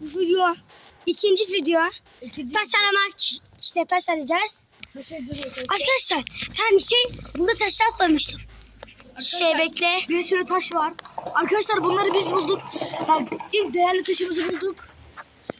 Video ikinci video. Taş aramak işte taş arayacağız. Arkadaşlar yani şey burada taşlar koymuştum. Şey bekle. Bir sürü taş var. Arkadaşlar bunları biz bulduk. Bak ilk değerli taşımızı bulduk.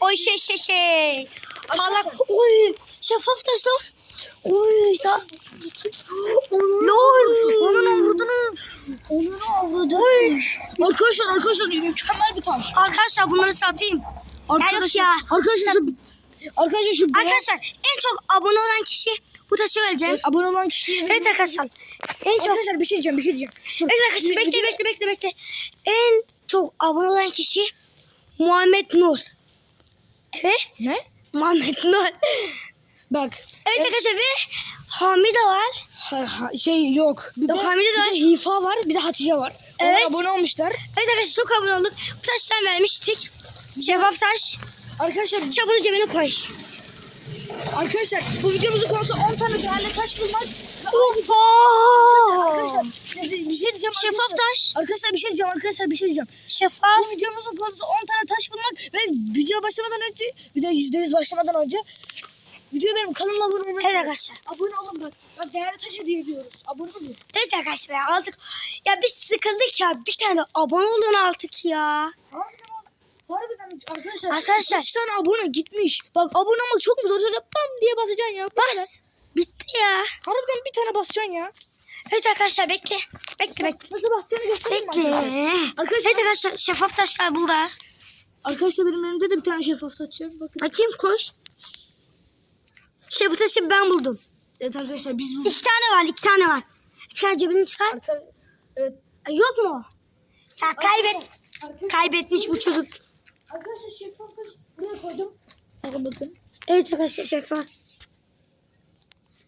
Oy şey şey şey. Parlak. Arkadaşlar. Oy şeffaf taşlar. Oy Lol. Onun avradını. Onun avradını. Arkadaşlar arkadaşlar mükemmel bir taş. Arkadaşlar bunları satayım. Arkadaşlar, ya. arkadaşlar şu Arkadaşlar şu beyaz- Arkadaşlar en çok abone olan kişi bu taşı vereceğim. Evet, abone olan kişiye Evet arkadaşlar. En çok Arkadaşlar bir şey diyeceğim bir şey diyeceğim. Evet arkadaşlar bekle bekle bekle bekle. En çok abone olan kişi Muhammed Nur. Evet. Ne? Muhammed Nur. Bak. Evet arkadaşlar ve Hamide var. Ha, ha, şey yok. Bir Yok, de, Hamide de bir var. de Hifa var bir de Hatice var. Onlar Evet. abone olmuşlar. Evet arkadaşlar çok abone olduk. Bu taştan vermiştik. Şeffaf taş. Arkadaşlar Çabını cebine koy. arkadaşlar bu videomuzun konusu 10 tane değerli taş bulmak. Hoppa. Arkadaşlar bir şey diyeceğim. Şeffaf arkadaşlar. taş. Arkadaşlar bir şey diyeceğim arkadaşlar bir şey diyeceğim. Şeffaf. Bu videomuzun konusu 10 tane taş bulmak ve video başlamadan önce video %100 başlamadan önce video benim kanalıma abone olmayı Evet arkadaşlar. Abone olun bak. Bak değerli taşı diye diyoruz. Abone olun. Evet arkadaşlar ya artık ya biz sıkıldık ya bir tane abone olun artık ya. Harbiden, harbiden arkadaşlar. Arkadaşlar. 3 tane abone gitmiş. Bak abone olmak çok mu zor? Şöyle bam diye basacaksın ya. Kadar. Bas. Bitti ya. Harbiden bir tane basacaksın ya. Evet arkadaşlar bekle. Bekle bekle. Nasıl basacağını göstereyim Bekle. arkadaşlar? Evet arkadaşlar şeffaf taşlar burada. Arkadaşlar benim elimde de bir tane şeffaf taş var. Bakın. Bakayım koş. Şey bu taşı ben buldum. Evet arkadaşlar biz bu. İki tane var iki tane var. İki tane cebini çıkar. Arkadaşlar, evet. Yok mu? Ya kaybet. Kaybetmiş bu çocuk. Arkadaşlar şeffaf taş buraya koydum. Bakın bakın. Evet arkadaşlar şeffaf.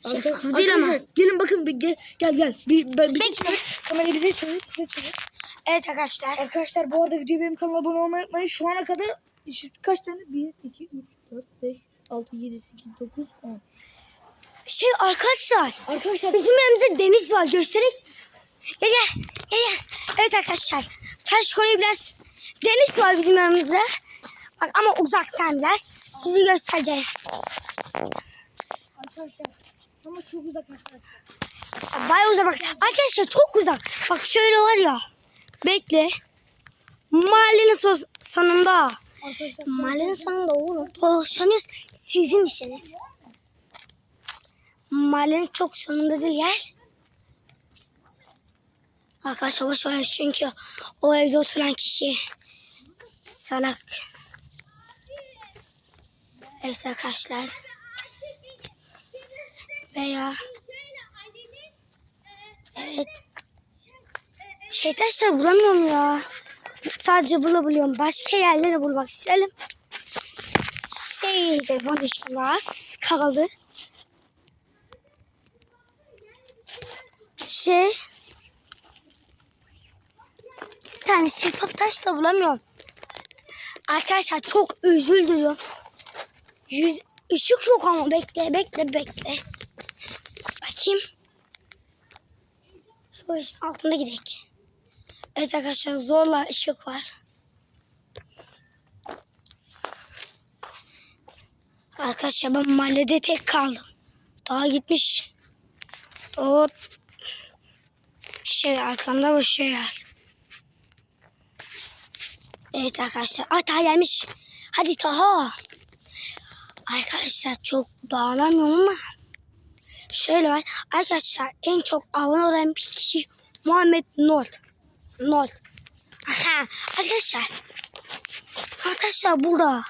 Şeffaf Arkadaşlar, değil ama. arkadaşlar, Gelin bakın bir gel gel. gel. Bir, ben, bize Bekle. çevir. Kamerayı bize çevir. Bize çevir. Evet arkadaşlar. Arkadaşlar bu arada videoya benim kanalıma abone olmayı unutmayın. Şu ana kadar kaç tane? 1, 2, 3, 4, 5, 6, 7, 8, 9, 10. Şey arkadaşlar. Arkadaşlar Bizim yanımızda deniz var. Göstereyim. Gel gel. Gel gel. Evet arkadaşlar. Taş konuyu biraz deniz var bizim yanımızda. Bak ama uzaktan biraz. Sizi göstereceğim. Arkadaşlar ama çok uzak arkadaşlar. Baya uzak. Bak. Arkadaşlar çok uzak. Bak şöyle var ya. Bekle. Mahallenin so- sonunda. Mahallenin sonunda oğlum. Dolaşamıyoruz. Sizin işiniz. Mahallenin çok sonunda değil gel. Arkadaşlar boş ver çünkü o evde oturan kişi salak. Evet arkadaşlar. Veya evet. Şey bulamıyorum ya. Sadece bulabiliyorum. Başka yerleri bulmak isterim. Şey telefon düştü az kaldı. Şey bir tane şeffaf taş da bulamıyorum. Arkadaşlar çok üzüldüm. Yüz, ışık yok ama bekle bekle bekle. Bakayım. Şu altında gidelim. Evet arkadaşlar zorla ışık var. Arkadaşlar ben mahallede tek kaldım. Daha gitmiş. O şey arkamda bu şey var. Evet arkadaşlar. Ay Taha gelmiş. Hadi Taha. Arkadaşlar çok bağlamıyorum ama şöyle var. Arkadaşlar en çok abone olan bir kişi Muhammed Nur. Nur. Aha, arkadaşlar. Arkadaşlar burada.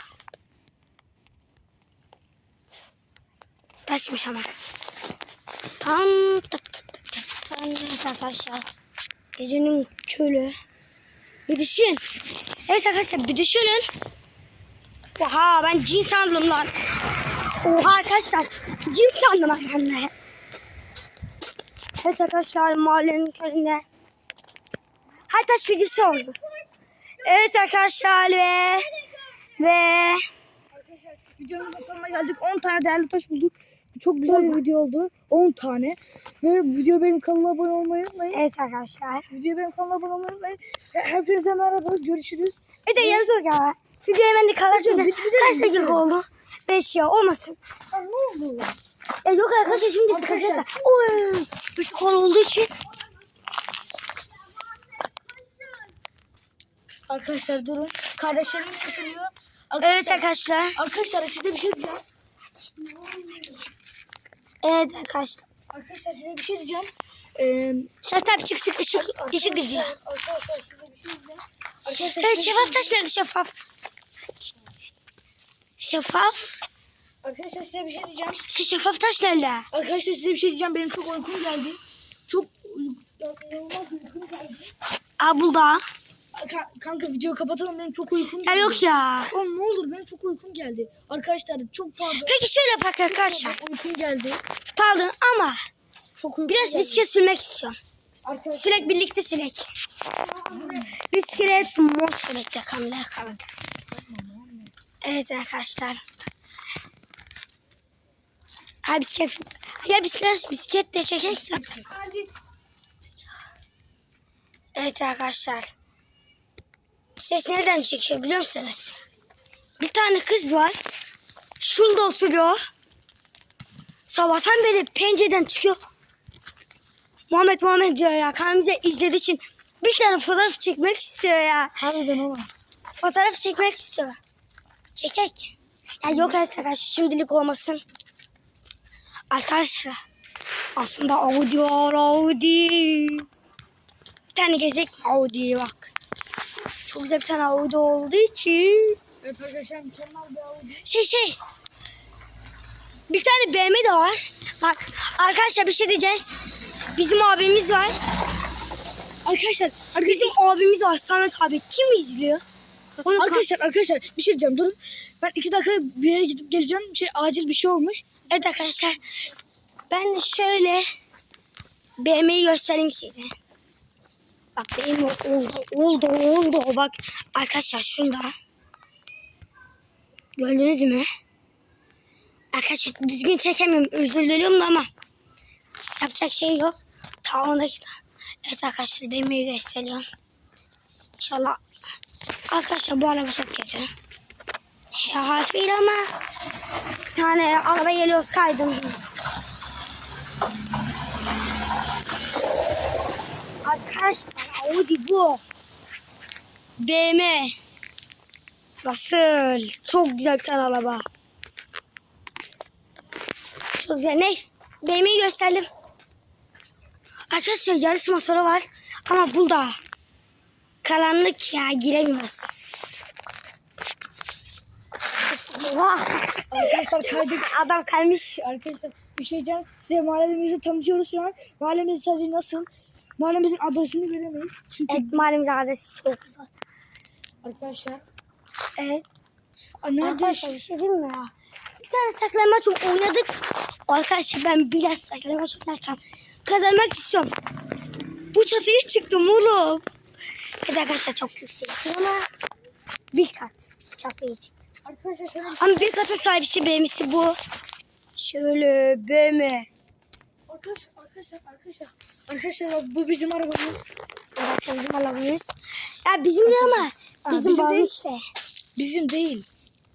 Taşmış ama. Tam arkadaşlar. Gecenin çölü. Bir düşün. Evet arkadaşlar bir düşünün. Oha ben cin sandım lan. Oha arkadaşlar cin sandım arkadaşlar. Evet arkadaşlar mahallenin köründe. Her taş videosu oldu. Evet arkadaşlar ve ve Arkadaşlar videomuzun sonuna geldik. 10 tane değerli taş bulduk. Çok güzel bir video oldu. 10 tane. Ve video benim kanalıma abone olmayı unutmayın. evet arkadaşlar. Video benim kanalıma abone olmayı unutmayın. Hepinize merhaba. Görüşürüz. Bir de yazıyor ya. Video hemen de mi? Kaç dakika oldu? 5 ya olmasın. Aa, ne oldu? Ya yok arkadaşlar şimdi sıkacaklar. Oy. Kol olduğu için. Arkadaşlar durun. Kardeşlerimiz sesiniyor. Evet arkadaşlar. Arkadaşlar size bir şey diyeceğim. Evet arkadaşlar. Arkadaşlar size bir şey diyeceğim. Ee, Şartap çık çık ışık, ışık gidiyor. Arkadaşlar size bir şey diyeceğim. Arkadaşlar Evet şeffaf taş nerede şeffaf? Şeffaf. Arkadaşlar size bir şey diyeceğim. Şey, şeffaf taş nerede? Arkadaşlar size bir şey diyeceğim. Benim çok uykum geldi. Çok uykum geldi. Aa burada. Ka- kanka videoyu kapatalım. Benim çok uykum Ya geldi. yok ya. Oğlum ne olur benim çok uykum geldi. Arkadaşlar çok pardon. Peki şöyle bak arkadaşlar. Uykum geldi. Pardon ama Çok uykum biraz geldi. bisiklet sürmek istiyorum. Arkadaşlar Sürek birlikte sürek. Bisiklet mor sürekli kamera kaldı. Evet arkadaşlar. Ha bisiklet. Ya bisiklet, bisiklet de çekek. ya. Evet arkadaşlar. Ses nereden çekiyor biliyor musunuz? Bir tane kız var. Şurada oturuyor. Sabahtan beri pencereden çıkıyor. Muhammed Muhammed diyor ya. Kanalımızı izlediği için bir tane fotoğraf çekmek istiyor ya. harbiden oğlum. Fotoğraf çekmek istiyor. Çekek. Ya yok arkadaşlar şimdilik olmasın. Arkadaşlar aslında Audi var Audi. Bir tane gezek Audi bak. Çok güzel bir tane Audi olduğu için. Evet arkadaşlar mükemmel bir Audi. Şey şey. Bir tane BMW de var. Bak arkadaşlar bir şey diyeceğiz. Bizim abimiz var. Arkadaşlar Bizim abimiz var Samet abi. Kim izliyor? Onu Arkadaşlar arkadaşlar bir şey diyeceğim durun. Ben iki dakika bir yere gidip geleceğim. Şey acil bir şey olmuş. Evet arkadaşlar. Ben şöyle BM'yi göstereyim size. Bak benim oldu, oldu, oldu. Bak arkadaşlar şunda. Gördünüz mü? Arkadaşlar düzgün çekemiyorum. Özür diliyorum da ama yapacak şey yok. Tavandaki Evet arkadaşlar BM'yi gösteriyorum. İnşallah. Arkadaşlar bu araba çok kötü. Ya harfiyle ama bir tane araba geliyoruz kaydım. Arkadaşlar Audi bu. BMW. Nasıl? Çok güzel bir tane araba. Çok güzel. Ne? BMW'yi gösterdim. Arkadaşlar yarış motoru var. Ama burada. Karanlık ya giremiyoruz. Arkadaşlar kaydık. Adam kaymış. Arkadaşlar bir şey diyeceğim. Size mahallemizi tanıtıyoruz şu an. Mahallemiz sadece nasıl? Mahallemizin adresini veremeyiz. Çünkü Evet mahallemizin adresi çok güzel. arkadaşlar. Evet. Nerede? Arkadaşlar bir şey diyeyim mi ya? Bir tane saklambaç oynadık. Arkadaşlar ben biraz saklambaç oynarken kazanmak istiyorum. Bu çatıya çıktım oğlum. Evet arkadaşlar çok yüksek ama bir kat çatıya çıktım. Arkadaşlar şöyle Ama bir katın sahibisi BM'si bu. Şöyle BM. Arkadaşlar arkadaşlar arkadaşlar. Arkadaşlar bu bizim arabamız. Arkadaşlar bizim arabamız. Ya bizim de ama Aa, bizim bizim babamız değil. işte. Bizim değil.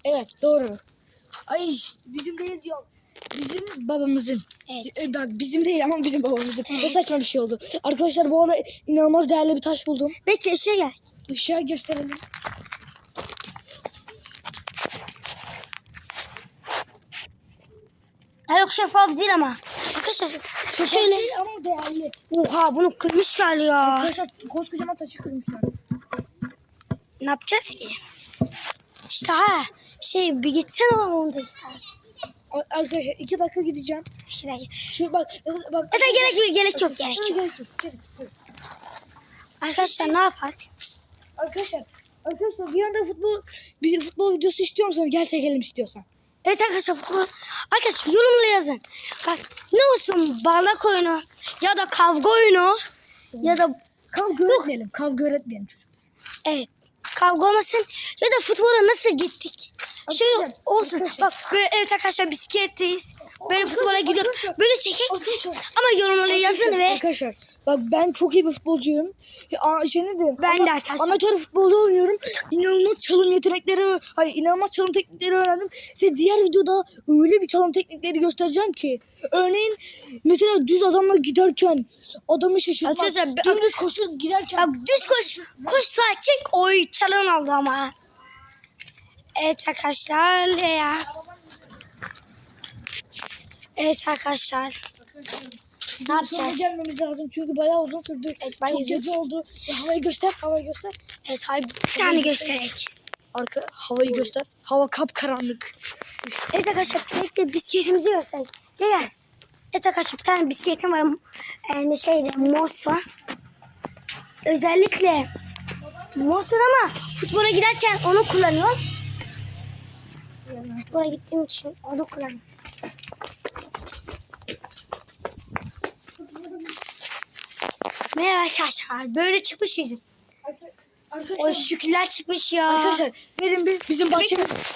Evet doğru. Ay bizim değil diyor. Bizim babamızın. Evet. E, bak bizim değil ama bizim babamızın. Ne saçma bir şey oldu. Arkadaşlar bu arada inanılmaz değerli bir taş buldum. Bekle şey gel. Işığa gösterelim. Yok şeffaf değil ama. Arkadaşlar şöyle. Değil ama değerli. Oha bunu kırmışlar ya. Arkadaşlar koskocaman taşı kırmışlar. Ne yapacağız ki? İşte ha şey bir gitsene ama onu da. Ar- Arkadaşlar iki dakika gideceğim. İki dakika. Çünkü bak bak. Ya da gerek yok gerek yok gerek yok. Gerek yok. gerek yok. Arkadaşlar ne yapak? Arkadaşlar Arkadaşlar bir anda futbol bir futbol videosu istiyor musunuz? Gel çekelim istiyorsan. Evet arkadaşlar futbol. Arkadaşlar yorumla yazın. Bak ne olsun bardak oyunu ya da kavga oyunu ya da Kavga öğretmeyelim. Kavga öğretmeyelim çocuk. evet kavga olmasın ya da futbola nasıl gittik? Şey olsun. Bak böyle evet arkadaşlar bisikletteyiz. Böyle futbola gidiyoruz. Arkadaşlar. Böyle çekek Arkadaşlar. ama yorumlara yazın ve Arkadaşlar Bak ben çok iyi bir futbolcuyum. Şey ne diyeyim? Ben ama- de arkadaşlar. Amatör futbolda oynuyorum. İnanılmaz çalım yetenekleri, hayır inanılmaz çalım teknikleri öğrendim. Size diğer videoda öyle bir çalım teknikleri göstereceğim ki. Örneğin mesela düz adamla giderken adamı şaşırtmak. Arkadaşlar, Dümdüz koşu giderken. Bak düz koş. Koş sağa çek. Oy çalın oldu ama. Evet arkadaşlar. Ya. Evet arkadaşlar. Ne yapacağız? gelmemiz lazım çünkü bayağı uzun sürdü. Evet, ben Çok yüzüm- gece oldu. Ya, havayı göster, havayı göster. Evet hayır bir tane göstererek. Arka havayı göster. Hava kapkaranlık. Evet arkadaşlar birlikte bisikletimizi göstereyim. Gel gel. Evet arkadaşlar bir tane bisikletim var. Yani şeyde Moss var. Özellikle Moss var ama futbola giderken onu kullanıyorum. Futbola gittiğim için onu kullanıyorum. Merhaba arkadaşlar. Böyle çıkmış yüzüm. O Arkadaşlar, şükürler çıkmış ya. arkadaşlar gelin bir bizim bahçemiz